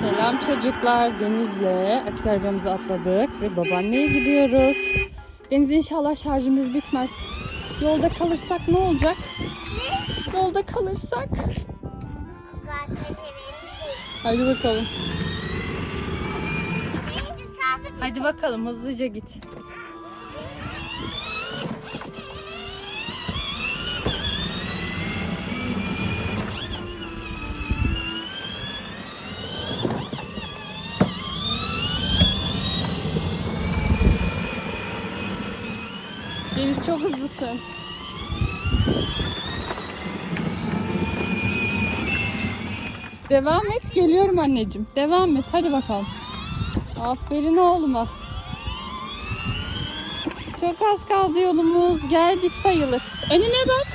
Selam çocuklar. Deniz'le akü arabamıza atladık ve babaanneye gidiyoruz. Deniz inşallah şarjımız bitmez. Yolda kalırsak ne olacak? Yolda kalırsak. Hadi bakalım. Hadi bakalım hızlıca git. Deniz çok hızlısın. Devam et. Geliyorum anneciğim. Devam et. Hadi bakalım. Aferin oğluma. Çok az kaldı yolumuz. Geldik sayılır. Önüne bak.